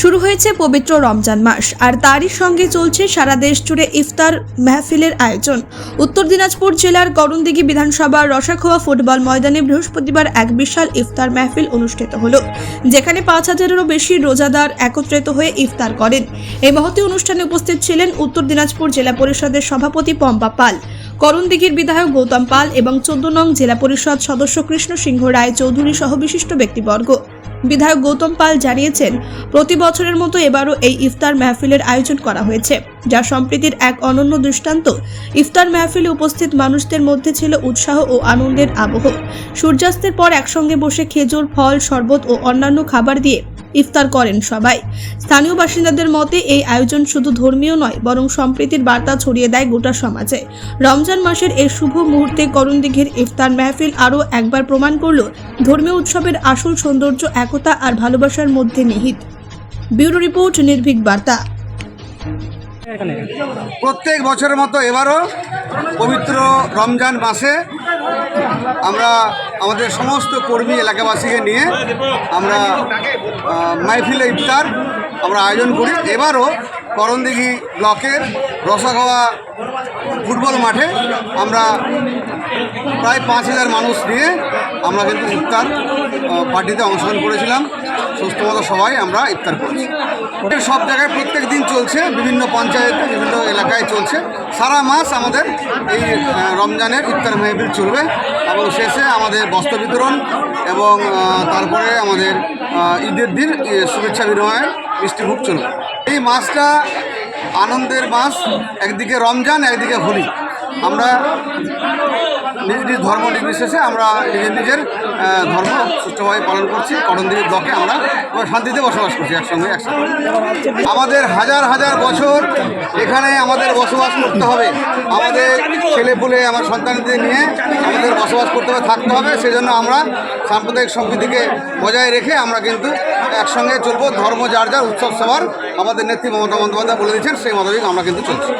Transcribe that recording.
শুরু হয়েছে পবিত্র রমজান মাস, আর তারই সঙ্গে চলছে সারা দেশ জুড়ে ইফতার মেহফিলের আয়োজন। উত্তর দিনাজপুর জেলার করণদিঘি বিধানসভার রসাখোয়া ফুটবল ময়দানে বৃহস্পতিবার এক বিশাল ইফতার মেহফিল অনুষ্ঠিত হলো, যেখানে পাঁচ হাজারেরও বেশি রোজাদার একত্রিত হয়ে ইফতার করেন। এই মহতি অনুষ্ঠানে উপস্থিত ছিলেন উত্তর দিনাজপুর জেলা পরিষদের সভাপতি পম্পা পাল করণদিঘির বিধায়ক গৌতম পাল এবং চোদ্দ নং জেলা পরিষদ সদস্য কৃষ্ণ সিংহ রায় চৌধুরী সহ বিশিষ্ট ব্যক্তিবর্গ। বিধায়ক গৌতম পাল জানিয়েছেন, প্রতি বছরের মতো এবারও এই ইফতার মাহফিলের আয়োজন করা হয়েছে, যা সম্প্রীতির এক অনন্য দৃষ্টান্ত। ইফতার মাহফিলে উপস্থিত মানুষদের মধ্যে ছিল উৎসাহ ও আনন্দের আবহ। সূর্যাস্তের পর একসঙ্গে বসে খেজুর, ফল, শরবত ও অন্যান্য খাবার দিয়ে ইফতার করেন সবাই। স্থানীয় বাসিন্দাদের মতে, এই আয়োজন শুধু ধর্মীয় নয়, বরং সম্প্রীতির বার্তা ছড়িয়ে দেয় গোটা সমাজে। রমজান মাসের এই শুভ মুহূর্তে করণ দিঘির ইফতার মেহফিল আরও একবার প্রমাণ করল ধর্মীয় উৎসবের আসল সৌন্দর্য, একতা আর ভালোবাসার মধ্যে নিহিত। ব্যুরো রিপোর্ট নির্ভীক বার্তা। প্রত্যেক বছরের মতো এবারও পবিত্র রমজান মাসে আমরা আমাদের সমস্ত কর্মী এলাকাবাসীকে নিয়ে আমরা মাইফিলে ইফতার আমরা আয়োজন করি। এবারও করণদিঘি ব্লকের রসাগাওয়া ফুটবল মাঠে আমরা প্রায় পাঁচ হাজার মানুষ নিয়ে আমরা কিন্তু ইফতার পার্টিতে অংশগ্রহণ করেছিলাম। সুস্থ মতো সবাই আমরা ইফতার করেছি। ওটা সব জায়গায় প্রত্যেক দিন চলছে, বিভিন্ন পঞ্চায়েতে, বিভিন্ন এলাকায় চলছে। সারা মাস আমাদের এই রমজানের ইফতার মেহফিল চলবে এবং শেষে আমাদের বস্ত্র বিতরণ এবং তারপরে আমাদের ঈদের দিন শুভেচ্ছা বিনিময়ে মিষ্টিভোগ চলবে। এই মাসটা আনন্দের মাস একদিকে রমজান একদিকে হোলি। আমরা নিজ নিজ ধর্ম নির্বিশেষে আমরা নিজের নিজের ধর্ম সুষ্ঠুভাবে পালন করছি। করণদিঘি ব্লকে আমরা শান্তিতে বসবাস করছি একসঙ্গে একসঙ্গে আমাদের হাজার হাজার বছর এখানে আমাদের বসবাস করতে হবে। আমাদের ছেলেপুলে আমার সন্তানদের নিয়ে আমাদের বসবাস করতে হবে, থাকতে হবে। সেজন্য আমরা সাম্প্রদায়িক সম্প্রীতিকে বজায় রেখে আমরা কিন্তু একসঙ্গে চলবো। ধর্ম যার যার, উৎসব সবার। আমাদের নেত্রী মমতা বন্দ্যোপাধ্যায় বলে দিয়েছেন, সেই মোতাবেক আমরা কিন্তু চলছি।